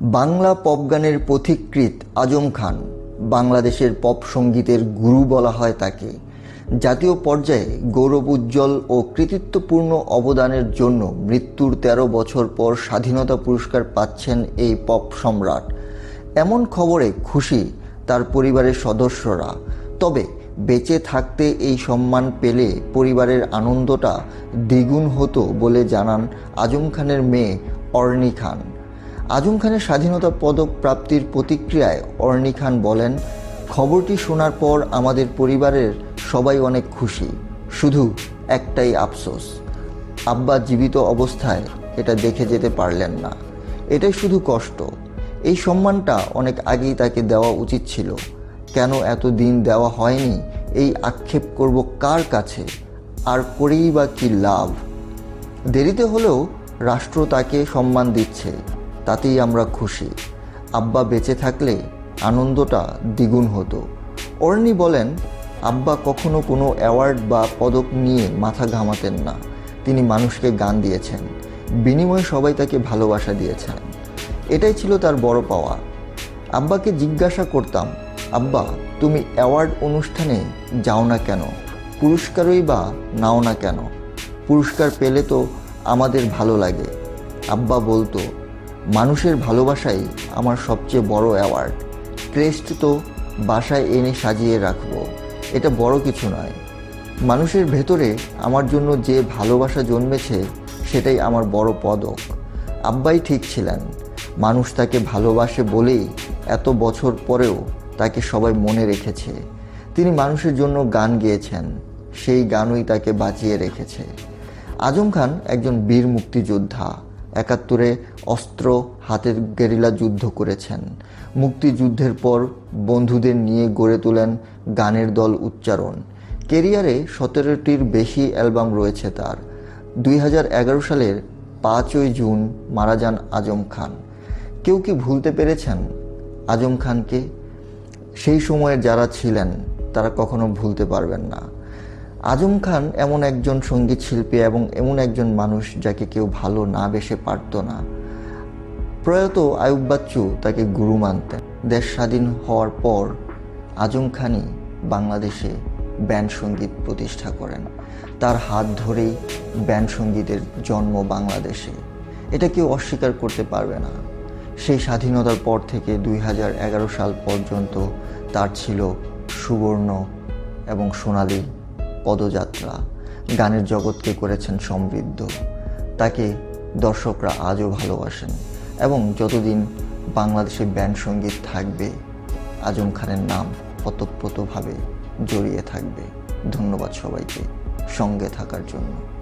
Bangla pop গানের পথিকৃৎ আজম খান বাংলাদেশের pop সঙ্গীতের গুরু বলা হয় তাকে। জাতীয় পর্যায়ে গৌরব উজ্জ্বল ও কৃতিত্বপূর্ণ অবদানের জন্য মৃত্যুর ১৩ বছর পর স্বাধীনতা পুরস্কার পাচ্ছেন এই পপ সম্রাট। এমন খবরে খুশি তার পরিবারের সদস্যরা। তবে বেঁচে থাকতে এই সম্মান পেলে পরিবারের আনন্দটা দ্বিগুণ হতো বলে জানান আজম খানের মেয়ে অর্নি খান। আজম খানের স্বাধীনতা পদক প্রাপ্তির প্রতিক্রিয়ায় অর্নি খান বলেন, খবরটি শোনার পর আমাদের পরিবারের সবাই অনেক খুশি। শুধু একটাই আফসোস, আব্বা জীবিত অবস্থায় এটা দেখে যেতে পারলেন না। এটাই শুধু কষ্ট। এই সম্মানটা অনেক আগেই তাকে দেওয়া উচিত ছিল। কেন এত দিন দেওয়া হয়নি? এই আক্ষেপ করব কার কাছে? আর করেই বা কী লাভ? দেরিতে হলেও রাষ্ট্র তাকে সম্মান দিচ্ছে। তাতেই আমরা খুশি। আব্বা বেঁচে থাকলে আনন্দটা দ্বিগুণ হতো। অর্নি বলেন, আব্বা কখনো কোনো অ্যাওয়ার্ড বা পদক নিয়ে মাথা ঘামাতেন না। তিনি মানুষকে গান দিয়েছেন। বিনিময়ে সবাই তাকে ভালোবাসা দিয়েছেন। এটাই ছিল তার বড় পাওয়া। আব্বাকে জিজ্ঞাসা করতাম, আব্বা, তুমি অ্যাওয়ার্ড অনুষ্ঠানে যাও না কেন? পুরস্কারই বা নাও না কেন? পুরস্কার পেলে তো আমাদের ভালো লাগে। আব্বা বলতো মানুষের ভালোবাসাই আমার সবচেয়ে বড় অ্যাওয়ার্ড ক্রেস্ট তো বাসায় এনে সাজিয়ে রাখব, এটা বড় কিছু নয়। মানুষের ভেতরে আমার জন্য যে ভালোবাসা জন্মেছে, সেটাই আমার বড় পদক। আব্বাই ঠিক ছিলেন, মানুষ তাকে ভালোবাসে বলেই এত বছর পরেও তাকে সবাই মনে রেখেছে। তিনি মানুষের জন্য গান গেয়েছেন, সেই গানই তাকে বাঁচিয়ে রেখেছে। আজম খান একজন বীর মুক্তিযোদ্ধা একাত্তরে অস্ত্র হাতের গেরিলা যুদ্ধ করেছেন। মুক্তিযুদ্ধের পর বন্ধুদের নিয়ে গড়ে তোলেন গানের দল উচ্চারণ। কেরিয়ারে সতেরোটির বেশি অ্যালবাম রয়েছে তার। দুই হাজার এগারো সালের পাঁচই জুন মারা যান আজম খান। কেউ কি ভুলতে পেরেছেন আজম খানকে? সেই সময়ে যারা ছিলেন, তারা কখনো ভুলতে পারবেন না। আজম খান এমন একজন সংগীত শিল্পী এবং এমন একজন মানুষ যাকে কেউ ভালো না বেসে পারত না। প্রয়াত আয়ুব বাচ্চু তাকে গুরু মানতেন। দেশ স্বাধীন হওয়ার পর আজম খানই বাংলাদেশে ব্যান্ড সংগীত প্রতিষ্ঠা করেন। তার হাত ধরেই ব্যান্ড সঙ্গীতের জন্ম বাংলাদেশে। এটা কেউ অস্বীকার করতে পারবে না। সেই স্বাধীনতার পর থেকে দুই হাজার এগারো সাল পর্যন্ত তার ছিল সুবর্ণ এবং সোনালী পদযাত্রা, গানের জগৎকে করেছেন সমৃদ্ধ। তাকে দর্শকরা আজও ভালোবাসেন এবং যতদিন বাংলাদেশে ব্যান্ড সংগীত থাকবে, আজম খানের নাম অতপ্রতভাবে জড়িয়ে থাকবে। ধন্যবাদ সবাইকে সঙ্গে থাকার জন্য।